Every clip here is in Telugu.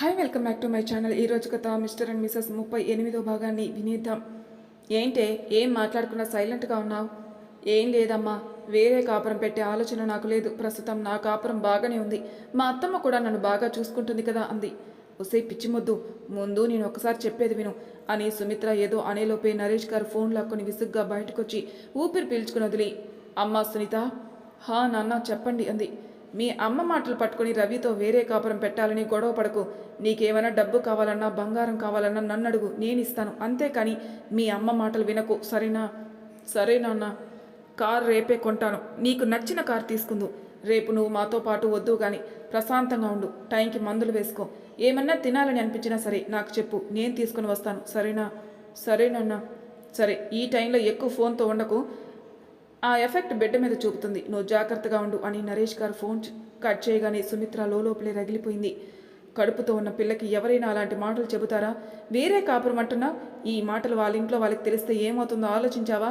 Hi welcome back to my channel. ఈ రోజు కథ మిస్టర్ అండ్ మిసెస్ ముప్పై ఎనిమిదో భాగాన్ని వినేద్దాం. ఏంటే? ఏం మాట్లాడకుండా సైలెంట్గా ఉన్నావు? ఏం లేదమ్మా. వేరే కాపురం పెట్టే ఆలోచన నాకు లేదు. ప్రస్తుతం నా కాపురం బాగానే ఉంది. మా అత్తమ్మ కూడా నన్ను బాగా చూసుకుంటుంది కదా అంది. ఒసే పిచ్చిమొద్దు. ముందు నేను ఒకసారి చెప్పేది విను. అని సుమిత్ర ఏదో అనేలోపే నరేష్ గారు ఫోన్ లాక్కొని విసుగ్గా బయటకొచ్చి ఊపిరి పీల్చుకుని వదిలి అమ్మా సునీత హా నాన్న చెప్పండి అంది. మీ అమ్మ మాటలు పట్టుకొని రవితో వేరే కాపురం పెట్టాలని గొడవ పడకు. నీకేమైనా డబ్బు కావాలన్నా బంగారం కావాలన్నా నన్ను అడుగు. నేను ఇస్తాను అంతేకాని మీ అమ్మ మాటలు వినకు. సరేనా? సరే నాన్న. కార్ రేపే కొంటాను. నీకు నచ్చిన కార్ తీసుకుందు. రేపు నువ్వు మాతో పాటు వద్దు కానీ ప్రశాంతంగా ఉండు. టైంకి మందులు వేసుకో. ఏమన్నా తినాలని అనిపించినా సరే నాకు చెప్పు. నేను తీసుకుని వస్తాను. సరేనా? సరేనన్నా సరే ఈ టైంలో ఎక్కువ ఫోన్తో ఉండకు. ఆ ఎఫెక్ట్ బిడ్డ మీద చూపుతుంది. నువ్వు జాగ్రత్తగా ఉండు అని నరేష్ గారు ఫోన్ కట్ చేయగానే సుమిత్ర లోపలే రగిలిపోయింది. కడుపుతో ఉన్న పిల్లకి ఎవరైనా అలాంటి మాటలు చెబుతారా? వేరే కాపురం అంటున్నా ఈ మాటలు వాళ్ళ ఇంట్లో వాళ్ళకి తెలిస్తే ఏమవుతుందో ఆలోచించావా?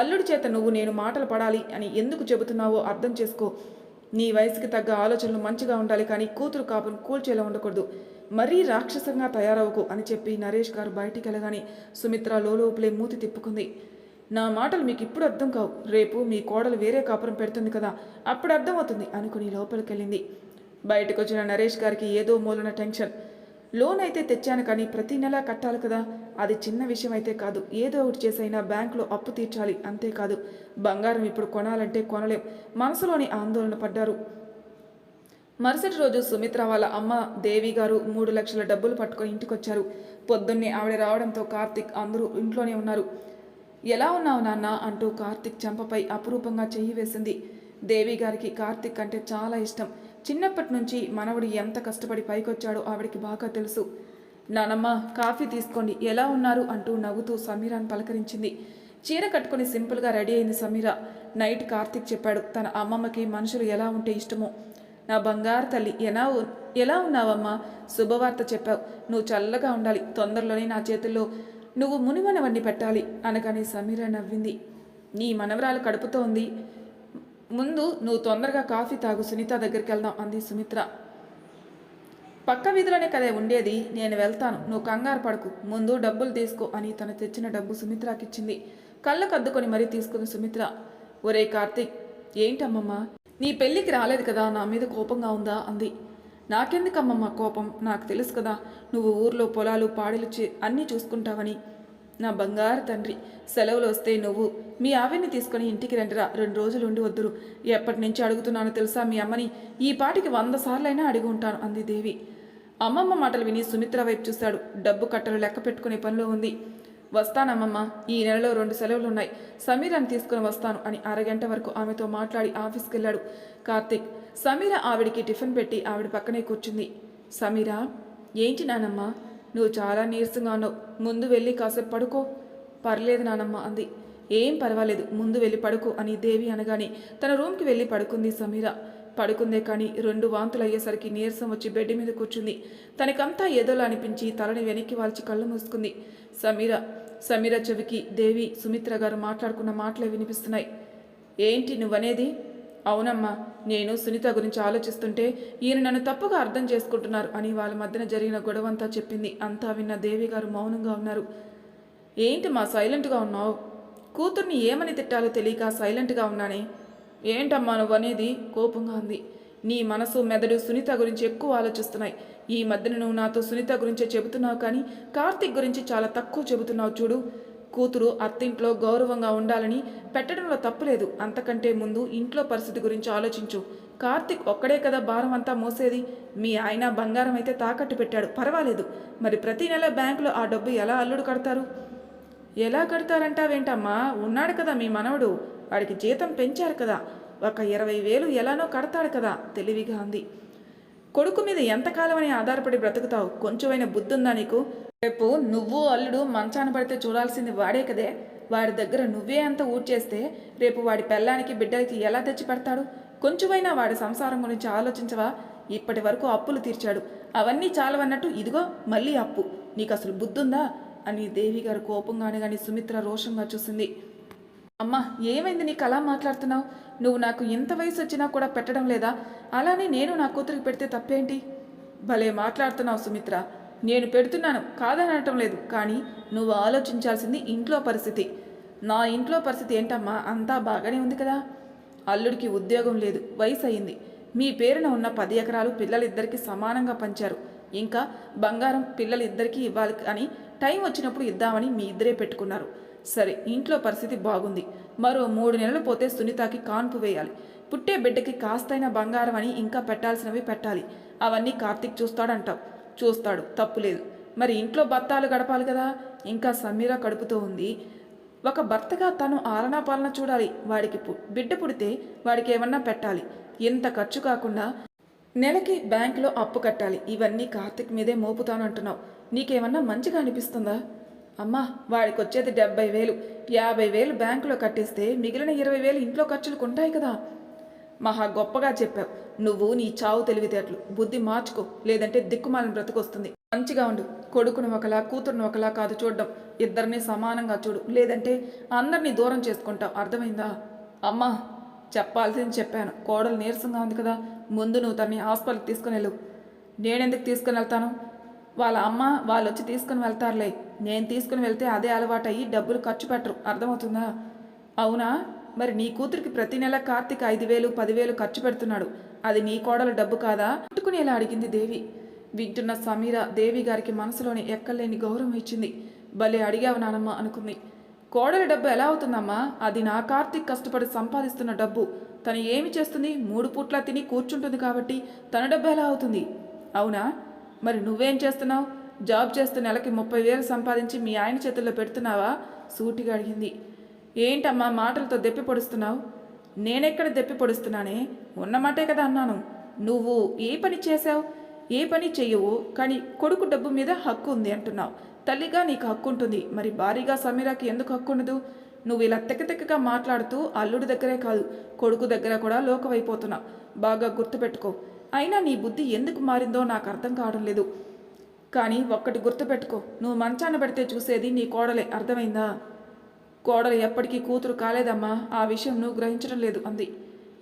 అల్లుడి చేత నువ్వు నేను మాటలు పడాలి అని ఎందుకు చెబుతున్నావో అర్థం చేసుకో. నీ వయసుకి తగ్గ ఆలోచనలు మంచిగా ఉండాలి కానీ కూతురు కాపును కూల్చేలా ఉండకూడదు. మరీ రాక్షసంగా తయారవకు అని చెప్పి నరేష్ గారు బయటికి వెళ్ళగానే సుమిత్ర లోపలే మూతి తిప్పుకుంది. నా మాటలు మీకు ఇప్పుడు అర్థం కావు. రేపు మీ కోడలు వేరే కాపురం పెడుతుంది కదా అప్పుడు అర్థమవుతుంది అనుకుని లోపలికెళ్ళింది. బయటకు వచ్చిన నరేష్ గారికి ఏదో మూలన టెన్షన్. లోన్ అయితే తెచ్చాను కానీ ప్రతి నెలా కట్టాలి కదా అది చిన్న విషయం అయితే కాదు. ఏదో ఒకటి చేసైనా బ్యాంకులో అప్పు తీర్చాలి అంతేకాదు. బంగారం ఇప్పుడు కొనాలంటే కొనలేం. మనసులోని ఆందోళన పడ్డారు. మరుసటి రోజు సుమిత్ర వాళ్ళ అమ్మ దేవి గారు మూడు లక్షల డబ్బులు పట్టుకొని ఇంటికొచ్చారు. పొద్దున్నే ఆవిడ రావడంతో కార్తిక్ అందరూ ఇంట్లోనే ఉన్నారు. ఎలా ఉన్నావు నాన్న? అంటూ కార్తిక్ చెంపపై అపురూపంగా చెయ్యి వేసింది. దేవి గారికి కార్తిక్ అంటే చాలా ఇష్టం. చిన్నప్పటి నుంచి మనవడు ఎంత కష్టపడి పైకొచ్చాడో ఆవిడికి బాగా తెలుసు. నానమ్మ కాఫీ తీసుకోండి. ఎలా ఉన్నారు? అంటూ నవ్వుతూ సమీరాను పలకరించింది. చీర కట్టుకుని సింపుల్గా రెడీ అయింది సమీర. నైట్ కార్తిక్ చెప్పాడు తన అమ్మమ్మకి మనుషులు ఎలా ఉంటే ఇష్టమో. నా బంగారు తల్లి ఎలా ఎలా ఉన్నావమ్మా? శుభవార్త చెప్పావు. నువ్వు చల్లగా ఉండాలి. తొందరలోనే నా చేతుల్లో నువ్వు మునిమనవన్నీ పెట్టాలి అనగానే సమీర నవ్వింది. నీ మనవరాలు కడుపుతో ఉంది. ముందు నువ్వు తొందరగా కాఫీ తాగు సునీత దగ్గరికి వెళ్దాం అంది సుమిత్ర. పక్క వీధిలోనే కదే ఉండేది నేను వెళ్తాను. నువ్వు కంగారు పడకు. ముందు డబ్బులు తీసుకో అని తను తెచ్చిన డబ్బు సుమిత్రకిచ్చింది. కళ్ళకు అద్దుకొని మరీ తీసుకుంది సుమిత్ర. ఒరే కార్తీక్ ఏంటమ్మమ్మా? నీ పెళ్ళికి రాలేదు కదా నా మీద కోపంగా ఉందా? అంది. నాకెందుకమ్మమ్మ కోపం? నాకు తెలుసు కదా నువ్వు ఊర్లో పొలాలు పాడలు చే అన్నీ చూసుకుంటావని. నా బంగారు తండ్రి సెలవులు వస్తే నువ్వు. మీ ఆవిని తీసుకొని ఇంటికి రండిరా రెండు రోజులు ఉండి వద్దురు. ఎప్పటి నుంచి అడుగుతున్నానో తెలుసా మీ అమ్మని? ఈ పాటికి వంద సార్లైనా అడిగి ఉంటాను అంది దేవి. అమ్మమ్మ మాటలు విని సుమిత్ర వైపు చూశాడు. డబ్బు కట్టలు లెక్క పెట్టుకునే పనిలో ఉంది. వస్తానమ్మమ్మ ఈ నెలలో రెండు సెలవులు ఉన్నాయి సమీరాన్ని తీసుకుని వస్తాను అని అరగంట వరకు ఆమెతో మాట్లాడి ఆఫీస్కి వెళ్ళాడు కార్తీక్ సమీర ఆవిడికి టిఫిన్ పెట్టి ఆవిడ పక్కనే కూర్చుంది. సమీరా ఏంటి నానమ్మ? నువ్వు చాలా నీరసంగా ఉన్నావు. ముందు వెళ్ళి కాసేపు పడుకో. పర్లేదు నానమ్మ అంది. ఏం పర్వాలేదు ముందు వెళ్ళి పడుకో అని దేవి అనగానే తన రూమ్కి వెళ్ళి పడుకుంది సమీర. పడుకుందే కానీ రెండు వాంతులు అయ్యేసరికి నీరసం వచ్చి బెడ్ మీద కూర్చుంది. తనకంతా ఏదోలా అనిపించి తలని వెనక్కి వాల్చి కళ్ళు మూసుకుంది. సమీర సమీర చెవికి దేవి సుమిత్ర గారు మాట్లాడుకున్న మాటలే వినిపిస్తున్నాయి. ఏంటి నువ్వనేది? అవునమ్మా నేను సునీత గురించి ఆలోచిస్తుంటే ఈయన నన్ను తప్పుగా అర్థం చేసుకుంటున్నారు అని వాళ్ళ మధ్యన జరిగిన గొడవంతా చెప్పింది. అంతా విన్న దేవి గారు మౌనంగా ఉన్నారు. ఏంటి మా సైలెంట్గా ఉన్నావు? కూతుర్ని ఏమని తిట్టాలో తెలియక సైలెంట్గా ఉన్నానే? ఏంటమ్మా నువ్వు అనేది కోపంగా ఉంది నీ మనసు మెదడు సునీత గురించి ఎక్కువ ఆలోచిస్తున్నాయి. ఈ మధ్యన నువ్వు నాతో సునీత గురించే చెబుతున్నావు కానీ కార్తిక్ గురించి చాలా తక్కువ చెబుతున్నావు చూడు. కూతురు అత్తింట్లో గౌరవంగా ఉండాలని పెట్టడంలో తప్పులేదు. అంతకంటే ముందు ఇంట్లో పరిస్థితి గురించి ఆలోచించు. కార్తిక్ ఒక్కడే కదా భారం అంతా మోసేది. మీ ఆయన బంగారం అయితే తాకట్టు పెట్టాడు. పర్వాలేదు. మరి ప్రతి నెల బ్యాంకులో ఆ డబ్బు ఎలా అల్లుడు కడతారు? ఎలా కడతారంటావేంటమ్మా? ఉన్నాడు కదా మీ మనవడు. వాడికి జీతం పెంచారు కదా. ఒక ఇరవై వేలు ఎలానో కడతాడు కదా. తెలివిగా అంది. కొడుకు మీద ఎంతకాలమని ఆధారపడి బ్రతుకుతావు? కొంచెమైనా బుద్ధుందా నీకు? రేపు నువ్వు అల్లుడు మంచాన పడితే చూడాల్సింది వాడే కదే. వాడి దగ్గర నువ్వే అంత ఊడ్చేస్తే రేపు వాడి పెళ్ళానికి బిడ్డలకి ఎలా తెచ్చి పెడతాడు? కొంచెమైనా వాడి సంసారం గురించి ఆలోచించవా? ఇప్పటి వరకు అప్పులు తీర్చాడు. అవన్నీ చాలవన్నట్టు ఇదిగో మళ్ళీ అప్పు. నీకు అసలు బుద్ధుందా? అని దేవి గారు కోపంగానే కానీ సుమిత్ర రోషంగా చూసింది. అమ్మా ఏమైంది నీకు అలా మాట్లాడుతున్నావు? నువ్వు నాకు ఎంత వయసు వచ్చినా కూడా పెట్టడం లేదా? అలానే నేను నా కూతురికి పెడితే తప్పేంటి? భలే మాట్లాడుతున్నావు సుమిత్ర. నేను పెడుతున్నాను కాదని లేదు కానీ నువ్వు ఆలోచించాల్సింది ఇంట్లో పరిస్థితి. నా ఇంట్లో పరిస్థితి ఏంటమ్మా? అంతా బాగానే ఉంది కదా? అల్లుడికి ఉద్యోగం లేదు వయసు అయింది మీ పేరున ఉన్న పది ఎకరాలు పిల్లలిద్దరికీ సమానంగా పంచారు. ఇంకా బంగారం పిల్లలిద్దరికీ ఇవ్వాలి అని టైం వచ్చినప్పుడు ఇద్దామని మీ ఇద్దరే పెట్టుకున్నారు. సరే ఇంట్లో పరిస్థితి బాగుంది. మరో మూడు నెలలు పోతే సునీతకి కాన్పు వేయాలి. పుట్టే బిడ్డకి కాస్తైన బంగారం అని ఇంకా పెట్టాల్సినవి పెట్టాలి. అవన్నీ కార్తీక్ చూస్తాడంటావు. చూస్తాడు తప్పులేదు. మరి ఇంట్లో బత్తాలు గడపాలి కదా? ఇంకా సమీర కడుపుతో ఉంది. ఒక భర్తగా తను ఆలనా పాలన చూడాలి. వాడికి పు- బిడ్డ పుడితే వాడికి ఏమన్నా పెట్టాలి. ఎంత ఖర్చు కాకుండా నెలకి బ్యాంకులో అప్పు కట్టాలి. ఇవన్నీ కార్తిక్ మీదే మోపుతానంటున్నావు. నీకేమన్నా మంచిగా అనిపిస్తుందా? అమ్మా వాడికి వచ్చేది డెబ్బై వేలు యాభై వేలు బ్యాంకులో కట్టేస్తే మిగిలిన ఇరవై వేలు ఇంట్లో ఖర్చులకు ఉంటాయి కదా. మహా గొప్పగా చెప్పావు. నువ్వు నీ చావు తెలివితేటలు. బుద్ధి మార్చుకో. లేదంటే దిక్కుమాలిన బ్రతుకొస్తుంది. మంచిగా ఉండు. కొడుకును ఒకలా కూతురును ఒకలా కాదు చూడడం. ఇద్దరిని సమానంగా చూడు. లేదంటే అందరినీ దూరం చేసుకుంటావు. అర్థమైందా? అమ్మా చెప్పాల్సింది చెప్పాను. కోడలు నీరసంగా ఉంది కదా. ముందు నువ్వు తన్ని హాస్పిటల్కి తీసుకుని వెళ్ళు. నేనెందుకు తీసుకుని వెళ్తాను? వాళ్ళ అమ్మ వాళ్ళు వచ్చి తీసుకుని వెళ్తారులే. నేను తీసుకుని వెళ్తే అదే అలవాటు అయ్యి డబ్బులు ఖర్చు పెట్టరు. అర్థమవుతుందా? అవునా? మరి నీ కూతురికి ప్రతి నెల కార్తీక్ ఐదు వేలు పదివేలు ఖర్చు పెడుతున్నాడు. అది నీ కోడల డబ్బు కాదా? అంటుకునేలా అడిగింది దేవి. వింటున్న సమీర దేవి గారికి మనసులోని ఎక్కలేని గౌరవం ఇచ్చింది. భలే అడిగావు నానమ్మ అనుకుంది. కోడల డబ్బు ఎలా అవుతుందమ్మా? అది నా కార్తీక్ కష్టపడి సంపాదిస్తున్న డబ్బు. తను ఏమి చేస్తుంది? మూడు పూట్ల తిని కూర్చుంటుంది కాబట్టి తన డబ్బు ఎలా అవుతుంది? అవునా? మరి నువ్వేం చేస్తున్నావు? జాబ్ చేస్తూ నెలకి ముప్పై వేలు సంపాదించి మీ ఆయన చేతుల్లో పెడుతున్నావా? సూటిగా అడిగింది. ఏంటమ్మా మాటలతో దెప్పి పొడుస్తున్నావు? నేనెక్కడ దెప్పి పొడుస్తున్నానే? ఉన్నమాటే కదా అన్నాను. నువ్వు ఏ పని చేశావు? ఏ పని చెయ్యవు కానీ కొడుకు డబ్బు మీద హక్కు ఉంది అంటున్నావు. తల్లిగా నీకు హక్కు ఉంటుంది. మరి భారీగా సమీరాకి ఎందుకు హక్కు ఉండదు? నువ్వు ఇలా తెక్కతెక్కగా మాట్లాడుతూ అల్లుడి దగ్గరే కాదు కొడుకు దగ్గర కూడా లోకవైపోతున్నావు బాగా గుర్తుపెట్టుకో. అయినా నీ బుద్ధి ఎందుకు మారిందో నాకు అర్థం కావడం లేదు. కానీ ఒక్కటి గుర్తుపెట్టుకో నువ్వు మంచాన పెడితే చూసేది నీ కోడలే అర్థమైందా? కోడలు ఎప్పటికీ కూతురు కాలేదమ్మా ఆ విషయం నువ్వు గ్రహించడం లేదు అంది.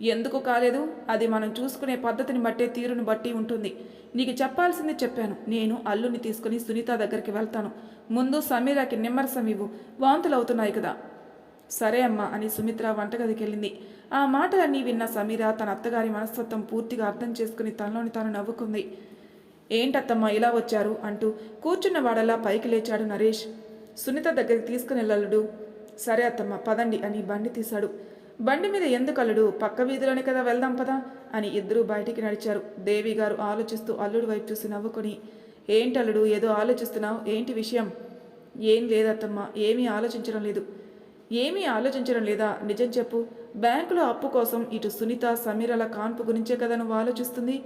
ఎందుకు కాలేదు? అది మనం చూసుకునే పద్ధతిని బట్టే తీరును బట్టి ఉంటుంది. నీకు చెప్పాల్సింది చెప్పాను. నేను అల్లుని తీసుకుని సునీత దగ్గరికి వెళ్తాను. ముందు సమీరాకి నిమ్మరసం ఇవ్వు. వాంతులు అవుతున్నాయి కదా. సరే అమ్మా అని సుమిత్ర వంటగదికి వెళ్ళింది. ఆ మాటలన్నీ విన్న సమీర తన అత్తగారి మనస్తత్వం పూర్తిగా అర్థం చేసుకుని తనలోని తాను నవ్వుకుంది. ఏంటత్తమ్మా ఇలా వచ్చారు? అంటూ కూర్చున్న వాడలా పైకి లేచాడు నరేష్. సునీత దగ్గరికి తీసుకుని వెళ్ళలుడు. సరే అత్తమ్మ పదండి అని బండి తీశాడు. బండి మీద ఎందుకు అల్లుడు? పక్క వీధిలోనే కదా వెళ్దాం పదా అని ఇద్దరూ బయటికి నడిచారు. దేవి గారు ఆలోచిస్తూ అల్లుడు వైపు చూసి నవ్వుకొని ఏంటి అల్లుడు ఏదో ఆలోచిస్తున్నావు? ఏంటి విషయం? ఏం లేదత్తమ్మ ఏమీ ఆలోచించడం లేదు. ఏమీ ఆలోచించడం లేదా? నిజం చెప్పు. బ్యాంకులో అప్పు కోసం ఇటు సునీత సమీరల కాన్పు గురించే కదా నువ్వు ఆలోచిస్తుంది?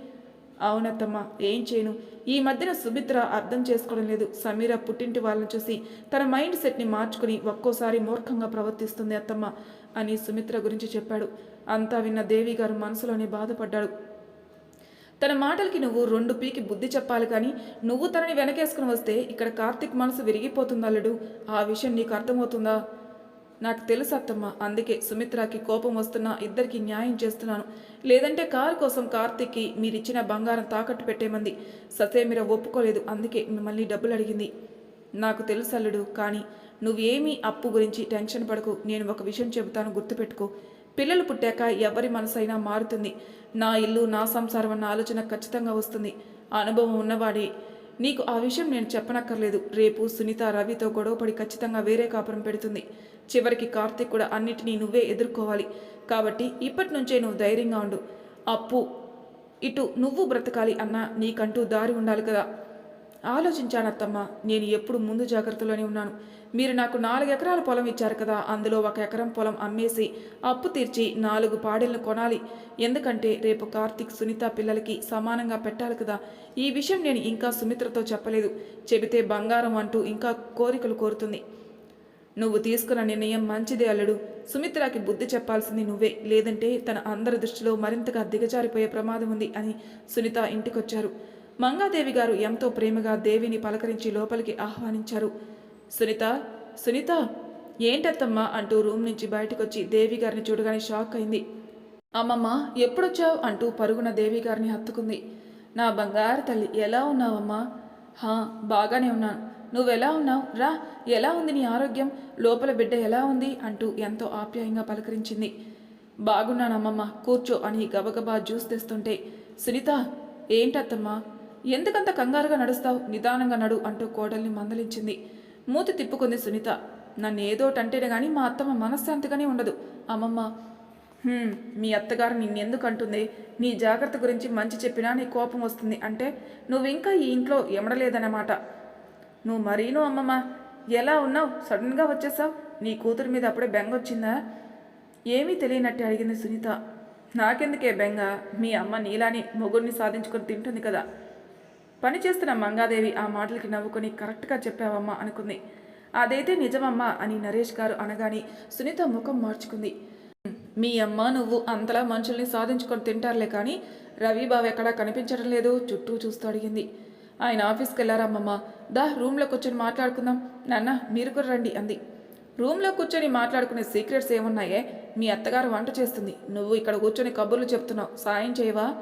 అవునత్తమ్మ ఏం చేయను. ఈ మధ్యన సుమిత్ర అర్థం చేసుకోవడం లేదు. సమీర పుట్టింటి వాళ్ళని చూసి తన మైండ్ సెట్ని మార్చుకుని ఒక్కోసారి మూర్ఖంగా ప్రవర్తిస్తుంది అత్తమ్మ అని సుమిత్ర గురించి చెప్పాడు. అంతా విన్న దేవి గారు మనసులోనే బాధపడ్డాడు. తన మాటలకి నువ్వు రెండు పీకి బుద్ధి చెప్పాలి కానీ నువ్వు తనని వెనకేసుకుని వస్తే ఇక్కడ కార్తిక్ మనసు విరిగిపోతుందల్లుడు. ఆ విషయం నీకు అర్థమవుతుందా? నాకు తెలుసు అత్తమ్మ అందుకే సుమిత్రకి కోపం వస్తున్నా ఇద్దరికి న్యాయం చేస్తున్నాను. లేదంటే కారు కోసం కార్తీక్కి మీరిచ్చిన బంగారం తాకట్టు పెట్టేమంది. ససేమిర ఒప్పుకోలేదు అందుకే మిమ్మల్ని డబ్బులు అడిగింది. నాకు తెలుసు అల్లుడు కానీ నువ్వేమీ అప్పు గురించి టెన్షన్ పడకు. నేను ఒక విషయం చెబుతాను గుర్తుపెట్టుకో. పిల్లలు పుట్టాక ఎవరి మనసైనా మారుతుంది. నా ఇల్లు నా సంసారం అన్న ఆలోచన ఖచ్చితంగా వస్తుంది. అనుభవం ఉన్నవాడే. నీకు ఆ విషయం నేను చెప్పనక్కర్లేదు. రేపు సునీత రవితో గొడవపడి ఖచ్చితంగా వేరే కాపురం పెడుతుంది. చివరికి కార్తీక్ కూడా అన్నిటినీ నువ్వే ఎదుర్కోవాలి. కాబట్టి ఇప్పటి నుంచే నువ్వు ధైర్యంగా ఉండు. అప్పు ఇటు నువ్వు బ్రతకాలి అన్న నీకంటూ దారి ఉండాలి కదా. ఆలోచించానత్తమ్మ నేను ఎప్పుడు ముందు జాగ్రత్తలోనే ఉన్నాను. మీరు నాకు నాలుగు ఎకరాల పొలం ఇచ్చారు కదా అందులో ఒక ఎకరం పొలం అమ్మేసి అప్పు తీర్చి నాలుగు పాడేళ్ళు కొనాలి. ఎందుకంటే రేపు కార్తీక్ సునీత పిల్లలకి సమానంగా పెట్టాలి కదా. ఈ విషయం నేను ఇంకా సుమిత్రతో చెప్పలేదు. చెబితే బంగారం అంటూ ఇంకా కోరికలు కోరుతుంది. నువ్వు తీసుకున్న నిర్ణయం మంచిదే అల్లుడు. సుమిత్రకి బుద్ధి చెప్పాల్సింది నువ్వే. లేదంటే తన అందరి దృష్టిలో మరింతగా దిగజారిపోయే ప్రమాదం ఉంది అని సునీత ఇంటికొచ్చారు. మంగాదేవి గారు ఎంతో ప్రేమగా దేవిని పలకరించి లోపలికి ఆహ్వానించారు. సునీత సునీత! ఏంటత్తమ్మా అంటూ రూమ్ నుంచి బయటకొచ్చి దేవి గారిని చూడగానే షాక్ అయింది. అమ్మమ్మ ఎప్పుడొచ్చావు? అంటూ పరుగున దేవి గారిని హత్తుకుంది. నా బంగారు తల్లి ఎలా ఉన్నావమ్మా? హా బాగానే ఉన్నాను. నువ్వెలా ఉన్నావు? రా ఎలా ఉంది నీ ఆరోగ్యం? లోపల బిడ్డ ఎలా ఉంది? అంటూ ఎంతో ఆప్యాయంగా పలకరించింది. బాగున్నానమ్మమ్మ కూర్చో అని గబగబా జ్యూస్ తెస్తుంటే సునీత ఏంటత్తమ్మా? ఎందుకంత కంగారుగా నడుస్తావు? నిదానంగా నడు అంటూ కోడల్ని మందలించింది. మూతి తిప్పుకుంది సునీత. నన్ను ఏదోటంటేనే కానీ మా అత్తమ్మ మనశ్శాంతిగానే ఉండదు. అమ్మమ్మ మీ అత్తగారు నిన్నెందుకు అంటుంది? నీ జాగ్రత్త గురించి మంచి చెప్పినా నీ కోపం వస్తుంది. అంటే నువ్వు ఇంకా ఈ ఇంట్లో ఎమడలేదన్నమాట. నువ్వు మరీనో అమ్మమ్మ. ఎలా ఉన్నావు? సడన్గా వచ్చేసావు. నీ కూతురు మీద అప్పుడే బెంగ వచ్చిందా? ఏమీ తెలియనట్టు అడిగింది సునీత. నాకెందుకే బెంగ? మీ అమ్మ నీలాని మొగుడిని సాధించుకొని తింటుంది కదా. పని చేస్తున్న మంగాదేవి ఆ మాటలకి నవ్వుకొని కరెక్ట్గా చెప్పావమ్మా అనుకుంది. అదైతే నిజమమ్మా అని నరేష్ గారు అనగానే సునీత ముఖం మార్చుకుంది. మీ అమ్మ నువ్వు అంతలా మనుషుల్ని సాధించుకొని తింటారులే కానీ రవి బావ ఎక్కడా కనిపించడం లేదు. చుట్టూ చూస్తూ అడిగింది. ఆయన ఆఫీస్కి వెళ్ళారమ్మమ్మ. దా రూమ్లో కూర్చొని మాట్లాడుకుందాం. నాన్న మీరు కూడా రండి అంది. రూమ్లో కూర్చొని మాట్లాడుకునే సీక్రెట్స్ ఏమున్నాయే? మీ అత్తగారు వంట చేస్తుంది. నువ్వు ఇక్కడ కూర్చొని కబుర్లు చెప్తున్నావు. సాయం చేయవా?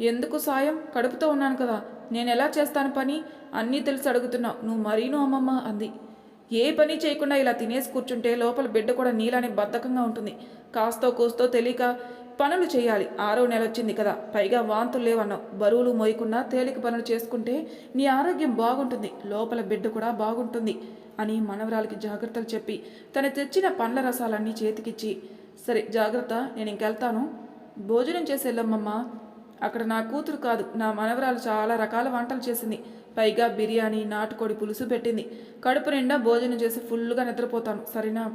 ఎందుకు సాయం? కడుపుతో ఉన్నాను కదా. నేను ఎలా చేస్తాను పని? అన్నీ తెలిసి అడుగుతున్నావు. నువ్వు మరీను అమ్మమ్మ అంది. ఏ పని చేయకుండా ఇలా తినేసి కూర్చుంటే లోపల బిడ్డ కూడా నీలానే బద్ధకంగా ఉంటుంది. కాస్తో కూస్తో తెలియక పనులు చేయాలి. ఆరో నెల వచ్చింది కదా. పైగా వాంతులు లేవన్నావు బరువులు మోయకుండా తేలిక పనులు చేసుకుంటే నీ ఆరోగ్యం బాగుంటుంది. లోపల బిడ్డ కూడా బాగుంటుంది అని మనవరాలకి జాగ్రత్తలు చెప్పి తను తెచ్చిన పండ్ల రసాలన్నీ చేతికిచ్చి సరే జాగ్రత్త నేను ఇంకెళ్తాను భోజనం చేసి వెళ్ళమ్మమ్మా. అక్కడ నా కూతురు కాదు నా మనవరాలు చాలా రకాల వంటలు చేసింది. పైగా బిర్యానీ నాటుకోడి పులుసు పెట్టింది. కడుపు నిండా భోజనం చేసి ఫుల్గా నిద్రపోతాను. సరేనా?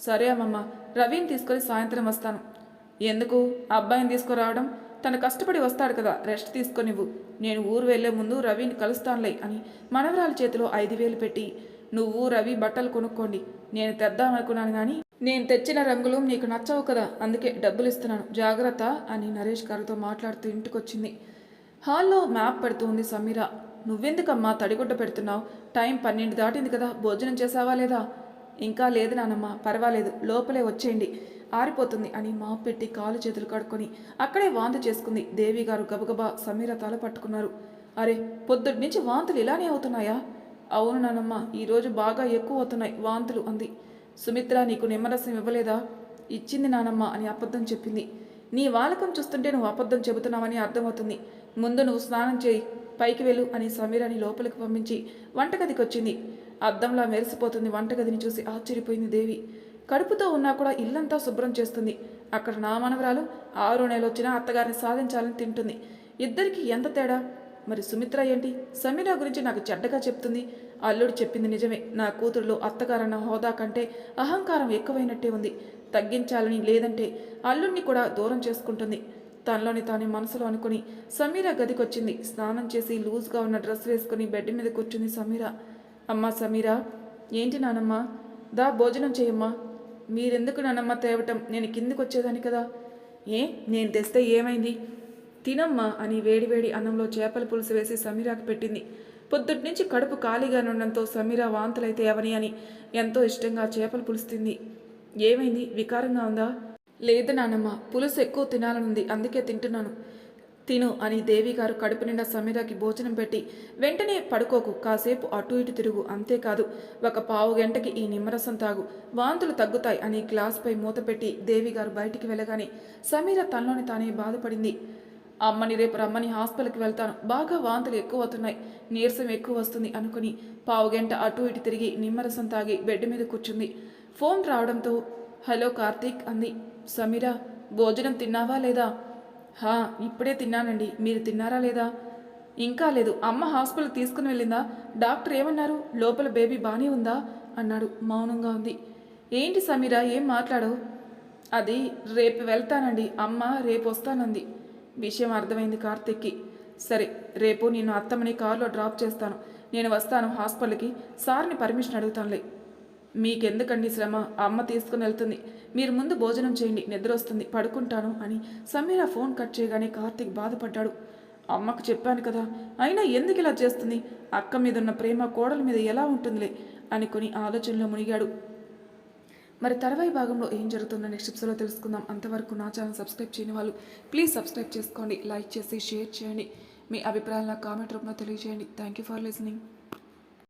సరే అమ్మమ్మ. రవిని తీసుకొని సాయంత్రం వస్తాను. ఎందుకు? అబ్బాయిని తీసుకురావడం? తను కష్టపడి వస్తాడు కదా రెస్ట్ తీసుకొనివ్వు. నేను ఊరు వెళ్ళే ముందు రవిని కలుస్తానులే అని మనవరాల చేతిలో ఐదు వేలు పెట్టి నువ్వు రవి బట్టలు కొనుక్కోండి. నేను తెద్దామనుకున్నాను కానీ నేను తెచ్చిన రంగులు నీకు నచ్చవు కదా అందుకే డబ్బులు ఇస్తున్నాను. జాగ్రత్త అని నరేష్ గారితో మాట్లాడుతూ ఇంటికొచ్చింది. హాల్లో మ్యాప్ పెడుతూ ఉంది సమీర. నువ్వెందుకమ్మా తడిగుడ్డ పెడుతున్నావు? టైం పన్నెండు దాటింది కదా భోజనం చేసావా లేదా? ఇంకా లేదు నానమ్మ పర్వాలేదు లోపలే వచ్చేయండి. ఆరిపోతుంది అని మాప్ పెట్టి కాలు చేతులు కడుక్కొని అక్కడే వాంతి చేసుకుంది. దేవి గారు గబగబా సమీర తల పట్టుకున్నారు. అరే పొద్దుటి నుంచి వాంతులు ఇలానే అవుతున్నాయా? అవును నానమ్మ ఈరోజు బాగా ఎక్కువ అవుతున్నాయి వాంతులు అంది. సుమిత్ర నీకు నిమ్మరసం ఇవ్వలేదా? ఇచ్చింది నానమ్మ అని అబద్ధం చెప్పింది. నీ వాలకం చూస్తుంటే నువ్వు అబద్ధం చెబుతున్నావని అర్థమవుతుంది. ముందు నువ్వు స్నానం చేయి పైకి వెళ్ళు అని సమీరాని లోపలికి పంపించి వంటగదికి వచ్చింది అద్దంలా మెరిసిపోతుంది వంటగదిని చూసి ఆశ్చర్యపోయింది దేవి. కడుపుతో ఉన్నా కూడా ఇల్లంతా శుభ్రం చేస్తుంది. అక్కడ నా మనవరాలు ఆరు నెలలు వచ్చినా అత్తగారిని సాధించాలని తింటుంది. ఇద్దరికి ఎంత తేడా? మరి సుమిత్ర ఏంటి? సమీరా గురించి నాకు చెడ్డగా చెప్తుంది. అల్లుడు చెప్పింది నిజమే. నా కూతురులో అత్తగారన్న హోదా కంటే అహంకారం ఎక్కువైనట్టే ఉంది. తగ్గించాలని లేదంటే అల్లుడిని కూడా దూరం చేసుకుంటుంది. తనలోని తానే మనసులో అనుకుని సమీర గదికొచ్చింది. స్నానం చేసి లూజ్గా ఉన్న డ్రెస్ వేసుకుని బెడ్ మీద కూర్చుంది సమీర అమ్మా సమీరా ఏంటి నానమ్మ? దా భోజనం చేయమ్మా. మీరెందుకు నన్నమ్మ తేవటం? నేను కిందికి వచ్చేదాన్ని కదా. ఏ? నేను తెస్తే ఏమైంది? తినమ్మా అని వేడివేడి అన్నంలో చేపల పులుసు వేసి సమీరాకు పెట్టింది. పొద్దుటి నుంచి కడుపు ఖాళీగా ఉండడంతో సమీరా వాంతులైతే ఎవని అని ఎంతో ఇష్టంగా చేపలు పులుస్తుంది ఏమైంది? వికారంగా ఉందా? లేదు నానమ్మ పులుసు ఎక్కువ తినాలనుంది అందుకే తింటున్నాను. తిను అని దేవిగారు కడుపు నిండా సమీరాకి భోజనం పెట్టి వెంటనే పడుకోకు కాసేపు అటు ఇటు తిరుగు అంతేకాదు. ఒక పావు గంటకి ఈ నిమ్మరసం తాగు. వాంతులు తగ్గుతాయి అని గ్లాస్పై మూత పెట్టి దేవిగారు బయటికి వెళ్ళగానే సమీర తనలోని తానే బాధపడింది. అమ్మని రేపు రమ్మని హాస్పిటల్కి వెళ్తాను. బాగా వాంతులు ఎక్కువ అవుతున్నాయి నీరసం ఎక్కువ వస్తుంది అనుకుని పావు గంట అటు ఇటు తిరిగి నిమ్మరసం తాగి బెడ్ మీద కూర్చుంది. ఫోన్ రావడంతో హలో కార్తీక్ అంది. సమీరా భోజనం తిన్నావా లేదా? హా ఇప్పుడే తిన్నానండి. మీరు తిన్నారా లేదా? ఇంకా లేదు. అమ్మ హాస్పిటల్ తీసుకుని వెళ్ళిందా? డాక్టర్ ఏమన్నారు? లోపల బేబీ బానే ఉందా? అన్నాడు. మౌనంగా ఉంది. ఏంటి సమీరా? ఏం మాట్లాడవు? అది రేపు వెళ్తానండి. అమ్మ రేపు వస్తానంది. విషయం అర్థమైంది కార్తిక్కి. సరే రేపు నేను అత్తమ్మని కారులో డ్రాప్ చేస్తాను. నేను వస్తాను హాస్పిటల్కి. సార్ని పర్మిషన్ అడుగుతానులే. మీకెందుకండి శ్రమ? అమ్మ తీసుకుని వెళ్తుంది. మీరు ముందు భోజనం చేయండి నిద్ర వస్తుంది పడుకుంటాను అని సమీర ఫోన్ కట్ చేయగానే కార్తీక్ బాధపడ్డాడు. అమ్మకు చెప్పాను కదా అయినా ఎందుకు ఇలా చేస్తుంది? అక్క మీద ఉన్న ప్రేమ కోడల మీద ఎలా ఉంటుందిలే అనుకుని ఆలోచనలో మునిగాడు. మరి తర్వాయి భాగంలో ఏం జరుగుతుందో నెక్స్ట్ ఎపిసోడ్లో తెలుసుకుందాం. అంతవరకు నా ఛానల్ సబ్స్క్రైబ్ చేయని వాళ్ళు ప్లీజ్ సబ్స్క్రైబ్ చేసుకోండి లైక్ చేసి షేర్ చేయండి. మీ అభిప్రాయాలను కామెంట్ రూపంలో తెలియజేయండి. Thank you for listening.